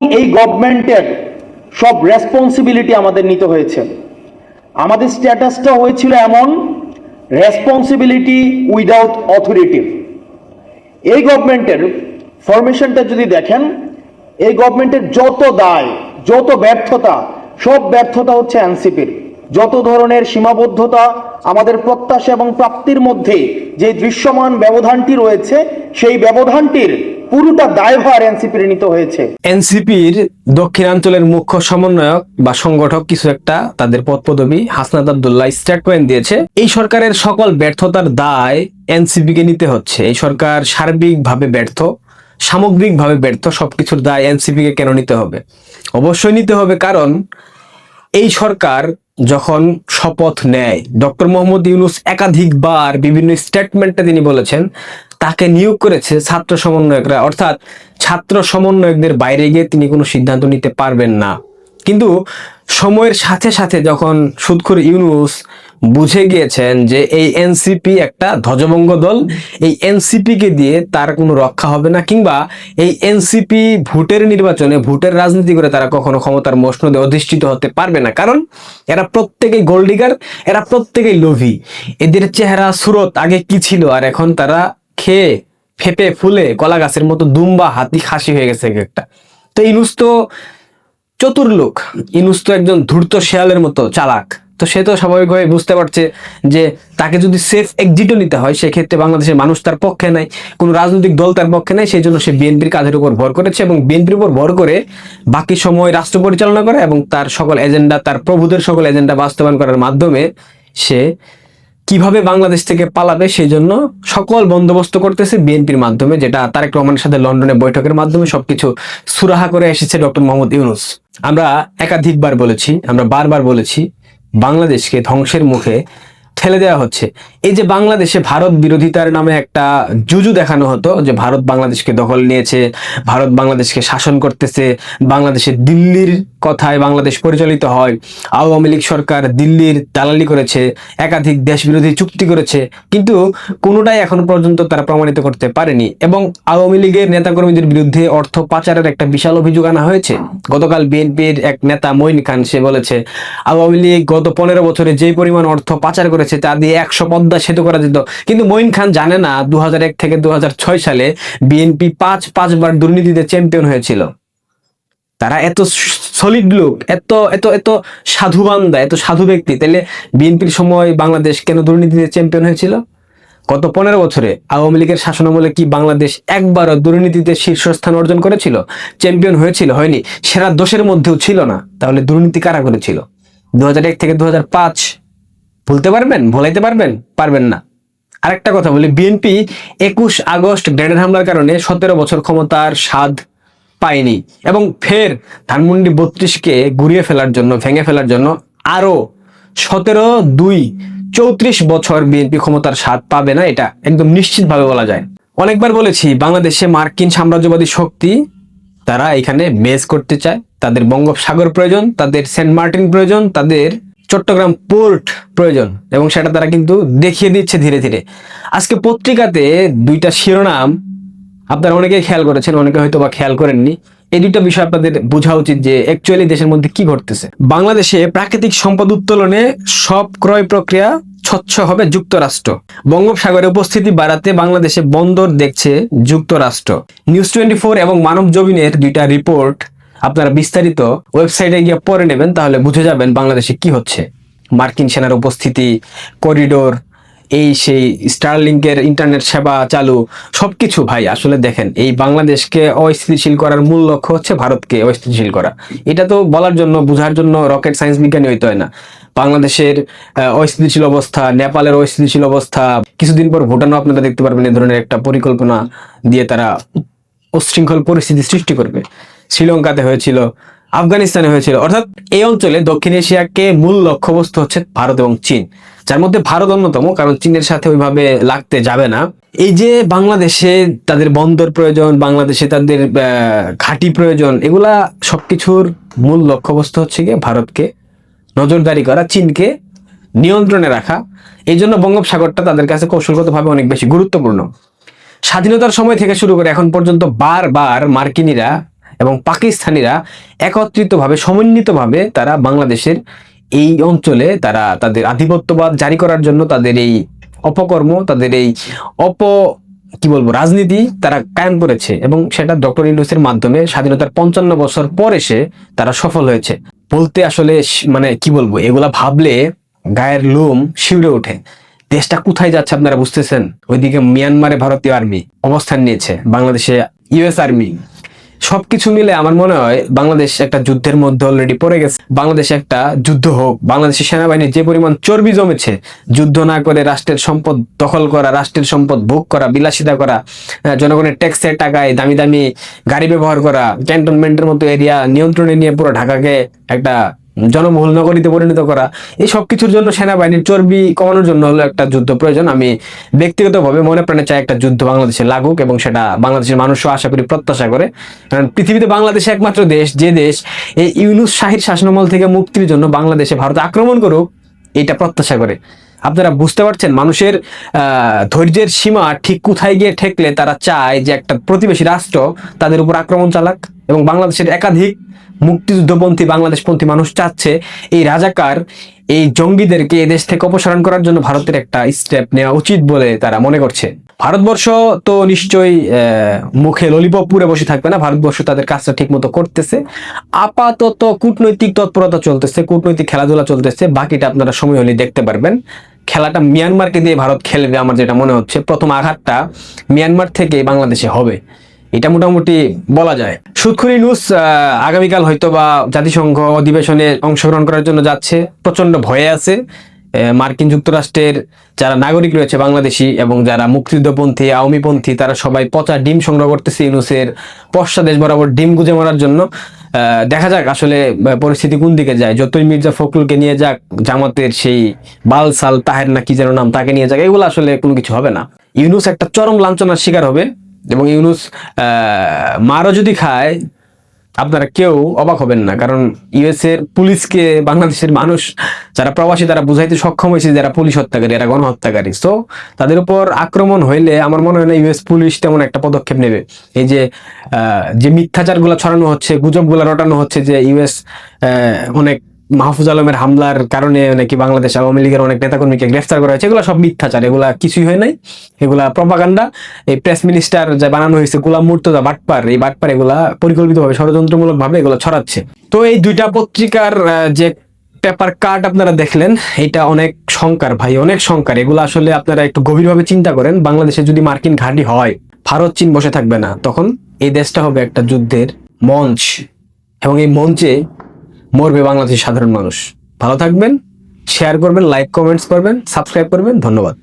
এই গভর্নমেন্টের সব রেসপন্সিবিলিটি আমাদের নিতে হয়েছে। আমাদের স্ট্যাটাসটা হয়েছিল এমন রেসপন্সিবিলিটি উইদাউট অথরিটি এই গভর্নমেন্টের ফরমেশনটা যদি দেখেন, এই গভর্নমেন্টের যত দায়, যত ব্যর্থতা, সব ব্যর্থতা হচ্ছে এনসিপির। যত ধরনের সীমাবদ্ধতা আমাদের প্রত্যাশা এবং প্রাপ্তির মধ্যে যে দৃশ্যমান ব্যবধানটি রয়েছে, সেই ব্যবধানটির পুরোটা দায়ভার এনসিপির নিতে হয়েছে। এনসিপির দক্ষিণাঞ্চলের মুখ্য সমন্বয়ক বা সংগঠক কিছু একটা তাদের পদ পদবী হাসনাত আবদুল্লাহ স্টেটমেন্ট দিয়েছে। এই সরকারের সকল ব্যর্থতার দায় এনসিপি কে নিতে হচ্ছে। এই সরকার সার্বিকভাবে ব্যর্থ, সামগ্রিকভাবে ব্যর্থ, সবকিছুর দায় এনসিপি কে কেন নিতে হবে? অবশ্যই নিতে হবে কারণ এই সরকার যখন শপথ নেয়, ডক্টর মোহাম্মদ ইউনুস একাধিকবার বিভিন্ন স্টেটমেন্টে তিনি বলেছেন তাকে নিয়োগ করেছে ছাত্র সমন্বয়করা। অর্থাৎ ছাত্র সমন্বয়কদের বাইরে গিয়ে তিনি কোনো সিদ্ধান্ত নিতে পারবেন না। কিন্তু সময়ের সাথে সাথে যখন সুদখুর ইউনুস বুঝে গিয়েছেন যে এই এনসিপি একটা ধ্বজভঙ্গ দল, এই এনসিপি কে দিয়ে তার কোনো রক্ষা হবে না কিংবা এই এনসিপি ভোটের নির্বাচনে ভোটের রাজনীতি করে তারা কখনো ক্ষমতার মসনদে অধিষ্ঠিত হতে পারবে না। কারণ এরা প্রত্যেকেই গোল্ডিগার এরা প্রত্যেকেই লোভী। এদের চেহারা, সুরত আগে কি ছিল আর এখন তারা খেয়ে ফেপে ফুলে কলা গাছের মতো দুম্বা হাতি খাসি হয়ে গেছে এক একটা। তো ইনুস তো চতুর লোক। ইনুস তো একজন ধূর্ত শেয়ালের মতো চালাক। তো সে তো স্বাভাবিকভাবে বুঝতে পারছে যে তাকে যদি সেফ এক্সিটও নিতে হয়, সেক্ষেত্রে বাংলাদেশের মানুষ তার পক্ষে নাই, কোনো রাজনৈতিক দল তার পক্ষে নাই, সেই জন্য সে বিএনপির কাজের উপর ভর করেছে এবং বিএনপির উপর ভর করে বাকি সময় রাষ্ট্র পরিচালনা করে এবং তার সকল এজেন্ডা তার প্রভুদের সকল এজেন্ডা বাস্তবায়ন করার মাধ্যমে সে কীভাবে বাংলাদেশ থেকে পালাবে সেই জন্য সকল বন্দোবস্ত করতেছে বিএনপির মাধ্যমে, যেটা তারেক রহমানের সাথে লন্ডনে বৈঠকের মাধ্যমে সবকিছু সুরাহা করে এসেছে ডক্টর মোহাম্মদ ইউনুস। আমরা একাধিকবার বলেছি, আমরা বারবার বলেছি, বাংলাদেশকে ধ্বংসের মুখে ঠেলে দেওয়া হচ্ছে। এই যে বাংলাদেশে ভারত বিরোধিতার নামে একটা জুজু দেখানো হতো যে ভারত বাংলাদেশকে দখল নিয়েছে, ভারত বাংলাদেশকে শাসন করতেছে, বাংলাদেশে দিল্লির কথায় বাংলাদেশ পরিচালিত হয়, আওয়ামী লীগ সরকার দিল্লির দালালি করেছে, একাধিক দেশ বিরোধী চুক্তি করেছে, কিন্তু কোনোটাই এখনও পর্যন্ত তারা প্রমাণিত করতে পারেনি। এবং আওয়ামী লীগের নেতাকর্মীদের বিরুদ্ধে অর্থ পাচারের একটা বিশাল অভিযোগ আনা হয়েছে। গতকাল বিএনপির এক নেতা মঈন খান, সে বলেছে, আওয়ামী লীগ গত পনেরো বছরে যে পরিমাণ অর্থ পাচার করেছে তা দিয়ে একশো পদ্মা সেতু করা যেত। কিন্তু মঈন খান জানে না দু থেকে দু সালে বিএনপি পাঁচ, পাঁচবার দুর্নীতিতে চ্যাম্পিয়ন হয়েছিল। তারা এত সলিড লোক, এত এত এত সাধুবান্দা এত সাধু ব্যক্তি। তাহলে বিএনপির সময় বাংলাদেশ কেন দুর্নীতিতে চ্যাম্পিয়ন হয়েছিল? গত পনেরো বছরে আওয়ামী লীগের শাসনামলে কি বাংলাদেশ একবারও দুর্নীতিতে শীর্ষস্থান অর্জন করেছিল? চ্যাম্পিয়ন হয়েছিল, হয়নি। সেরা দোষের মধ্যেও ছিল না। তাহলে দুর্নীতি কারা করেছিল? দু হাজার এক থেকে দু হাজার পাঁচ ভুলতে পারবেন? ভোলাইতে পারবেন? পারবেন না। আরেকটা কথা বলি বিএনপি একুশ আগস্ট গ্রেনেড হামলার কারণে সতেরো বছর ক্ষমতার স্বাদ পায়নি এবং ফের ধানমন্ডি বত্রিশকে ঘুরিয়ে ফেলার জন্য, ভেঙে ফেলার জন্য আরও সতেরো, দুই, চৌত্রিশ বছর বিএনপি ক্ষমতার স্বাদ পাবে না এটা, একদম নিশ্চিতভাবে বলা যায়। অনেকবার বলেছি, বাংলাদেশে মার্কিন সাম্রাজ্যবাদী শক্তি, তারা এখানে বেস করতে চায়, তাদের বঙ্গোপসাগর প্রয়োজন, তাদের সেন্ট মার্টিন প্রয়োজন, তাদের চট্টগ্রাম পোর্ট প্রয়োজন এবং সেটা তারা কিন্তু দেখিয়ে দিচ্ছে ধীরে ধীরে। আজকে পত্রিকাতে দুইটা শিরোনাম আপনারা অনেকেই খেয়াল করেছেন, অনেকে হয়তো বা খেয়াল করেননি। এই দুইটা বিষয় আপনাদের বোঝা উচিত যে অ্যাকচুয়ালি দেশের মধ্যে কি ঘটতেছে। বাংলাদেশে প্রাকৃতিক সম্পদ উত্তোলনে সব ক্রয় প্রক্রিয়া স্বচ্ছ হবে যুক্তরাষ্ট্র। বঙ্গোপসাগরে উপস্থিতি বাড়াতে বাংলাদেশে বন্দর দেখছে যুক্তরাষ্ট্র। নিউজ টোয়েন্টি এবং মানব জমিনের দুইটা রিপোর্ট আপনারা বিস্তারিত ওয়েবসাইটে গিয়ে পড়ে নেবেন, তাহলে বুঝে যাবেন বাংলাদেশে কি হচ্ছে। মার্কিন সেনার উপস্থিতি করিডোর এই সেই স্টারলিংকের ইন্টারনেট সেবা চালু, সবকিছু ভাই, আসলে দেখেন, এই বাংলাদেশকে অস্থিতিশীল করার মূল লক্ষ্য হচ্ছে ভারতকে অস্থিতিশীল করা। এটা তো বলার জন্য, বোঝার জন্য রকেট সায়েন্স বিজ্ঞানী হইতে হয় না। বাংলাদেশের অস্থিতিশীল অবস্থা, নেপালের অস্থিতিশীল অবস্থা, কিছুদিন পর ভুটানও আপনারা দেখতে পারবেন এই ধরনের একটা পরিকল্পনা দিয়ে তারা উচ্ছৃঙ্খল পরিস্থিতি সৃষ্টি করবে। শ্রীলঙ্কাতে হয়েছিল, আফগানিস্তানে হয়েছিল। অর্থাৎ এই অঞ্চলে দক্ষিণ এশিয়াকে মূল লক্ষ্যবস্তু হচ্ছে ভারত এবং চীন। যার মধ্যে ভারত অন্যতম, কারণ চীনের সাথে ওইভাবে লাগতে যাবে না। এই যে বাংলাদেশে তাদের বন্দর প্রয়োজন, বাংলাদেশে তাদের ঘাঁটি প্রয়োজন, এগুলা সবকিছুর মূল লক্ষ্যবস্তু হচ্ছে গিয়ে ভারতকে নজরদারি করা, চীনকে নিয়ন্ত্রণে রাখা। এই জন্য বঙ্গোপসাগরটা তাদের কাছে কৌশলগতভাবে অনেক বেশি গুরুত্বপূর্ণ। স্বাধীনতার সময় থেকে শুরু করে এখন পর্যন্ত বারবার মার্কিনীরা এবং পাকিস্তানিরা একত্রিতভাবে, সমন্বিতভাবে তারা বাংলাদেশের এই অঞ্চলে তারা তাদের আধিপত্যবাদ জারি করার জন্য তাদের এই অপকর্ম, তাদের এই অপ, কি বলব, রাজনীতি তারা কায়েম করেছে এবং সেটা ডক্টর ইউনুসের মাধ্যমে স্বাধীনতার পঞ্চান্ন বছর পর এসে তারা সফল হয়েছে। বলতে আসলে মানে কি বলব, এগুলা ভাবলে গায়ের লোম শিউরে ওঠে। দেশটা কোথায় যাচ্ছে আপনারা বুঝতেছেন? ওইদিকে মিয়ানমারে ভারতীয় আর্মি অবস্থান নিয়েছে, বাংলাদেশে ইউএস আর্মি। সবকিছু মিলে আমার মনে হয় বাংলাদেশ একটা যুদ্ধের মধ্যে অলরেডি পড়ে গেছে। বাংলাদেশে একটা যুদ্ধ হোক, বাংলাদেশের সেনাবাহিনীর যে পরিমাণ চর্বি জমেছে, যুদ্ধ না করে রাষ্ট্রের সম্পদ দখল করা, রাষ্ট্রের সম্পদ ভোগ করা, বিলাসিতা করা জনগণের ট্যাক্সের টাকায় দামি দামি গাড়ি ব্যবহার করা, ক্যান্টনমেন্টের মতো এরিয়া নিয়ন্ত্রণে নিয়ে পুরো ঢাকাকে একটা জনবহুল নগরীতে পরিণত করা। এই সব কিছুর জন্য সেনাবাহিনীর চর্বি কমানোর জন্য হলো একটা যুদ্ধ প্রয়োজন। আমি ব্যক্তিগতভাবে মনে প্রাণে চাই একটা যুদ্ধ বাংলাদেশে লাগুক এবং সেটা বাংলাদেশের মানুষও আশা করি প্রত্যাশা করে। কারণ পৃথিবীতে বাংলাদেশে একমাত্র দেশ, যে দেশ এই ইউনুস শাহির শাসনমল থেকে মুক্তির জন্য বাংলাদেশে ভারত আক্রমণ করুক, এটা প্রত্যাশা করে। আপনারা বুঝতে পারছেন, মানুষের ধৈর্যের সীমা ঠিক কোথায় গিয়ে ঠেকলে তারা চায় যে একটা প্রতিবেশী রাষ্ট্র তাদের উপর আক্রমণ চালাক এবং বাংলাদেশের একাধিক মুক্তিযুদ্ধপন্থী বাংলাদেশপন্থী মানুষ চাচ্ছে এই রাজাকার, এই জঙ্গিদেরকে এদেশ দেশ থেকে অপসারণ করার জন্য ভারতের একটা স্টেপ নেওয়া উচিত বলে তারা মনে করছে। ভারতবর্ষ তো নিশ্চয়ই মুখে ললিপপ বসে থাকবে না। ভারতবর্ষ তাদের কাজটা ঠিক মতো করতেছে। আপাতত কূটনৈতিক তৎপরতা চলতেছে, কূটনৈতিক খেলাধুলা চলতেছে। বাকিটা আপনারা সময় হলে দেখতে পারবেন। খেলাটা মিয়ানমারকে দিয়ে ভারত খেলবে আমার যেটা মনে হচ্ছে। প্রথম আঘাতটা মিয়ানমার থেকে বাংলাদেশে হবে। এটা মোটামুটি বলা যায়। সুৎখুরি নিউজ আগামীকাল হয়তো বা জাতিসংঘ অধিবেশনে অংশগ্রহণ করার জন্য যাচ্ছে। প্রচণ্ড ভয়ে আছে। মার্কিন যুক্তরাষ্ট্রের যারা নাগরিক রয়েছে বাংলাদেশি এবং যারা মুক্তিযুদ্ধপন্থী, আওয়ামীপন্থী, তারা সবাই পচা ডিম সংগ্রহ করতেছে ইউনুসের পশ্চাদেশ বরাবর ডিম গুজে মারার জন্য। দেখা যাক আসলে পরিস্থিতি কোন দিকে যায়। যতই মির্জা ফখরুলকে নিয়ে যাক, জামাতের সেই বালসাল তাহের না কি যেন নাম তাকে নিয়ে যাক, এগুলো আসলে কোনো কিছু হবে না। ইউনুস একটা চরম লাঞ্ছনার শিকার হবে এবং ইউনুস মারও যদি খায় আপনারা কেউ অবাক হবেন না, কারণ ইউএস এর পুলিশকে বাংলাদেশের মানুষ যারা প্রবাসী তারা বুঝাইতে সক্ষম হয়েছে যারা পুলিশ হত্যাকারী এরা গণহত্যাকারী। তো তাদের উপর আক্রমণ হইলে আমার মনে হয় না ইউএস পুলিশ তেমন একটা পদক্ষেপ নেবে। এই যে যে মিথ্যাচারগুলো ছড়ানো হচ্ছে, গুজবগুলো রটানো হচ্ছে, যে ইউএস অনেক মাহফুজ আলমের হামলার কারণে নাকি বাংলাদেশ আওয়ামী লীগের অনেক নেতাকর্মীকে গ্রেফতার করা হয়েছে, এগুলো সব মিথ্যাচার এগুলা কিছুই হয় নাই। এগুলা প্রপাগান্ডা এই প্রেস মিনিস্টার যা বানানো হয়েছে, গোলাম মুর্তজা বাটপার, এই বাটপার এগুলা পরিকল্পিতভাবে ষড়যন্ত্রমূলক ভাবে এগুলো ছড়াচ্ছে। তো এই দুইটা পত্রিকার যে পেপার কার্ড আপনারা দেখলেন, এটা অনেক শঙ্কার ভাই, অনেক শঙ্কার। এগুলো আসলে আপনারা একটু গভীরভাবে চিন্তা করেন, বাংলাদেশে যদি মার্কিন ঘাঁটি হয়, ভারত চীন বসে থাকবে না, তখন এই দেশটা হবে একটা যুদ্ধের মঞ্চ। এবং এই মঞ্চে মরবে বাংলাদেশের সাধারণ মানুষ। ভালো থাকবেন শেয়ার করবেন লাইক কমেন্টস করবেন সাবস্ক্রাইব করবেন ধন্যবাদ।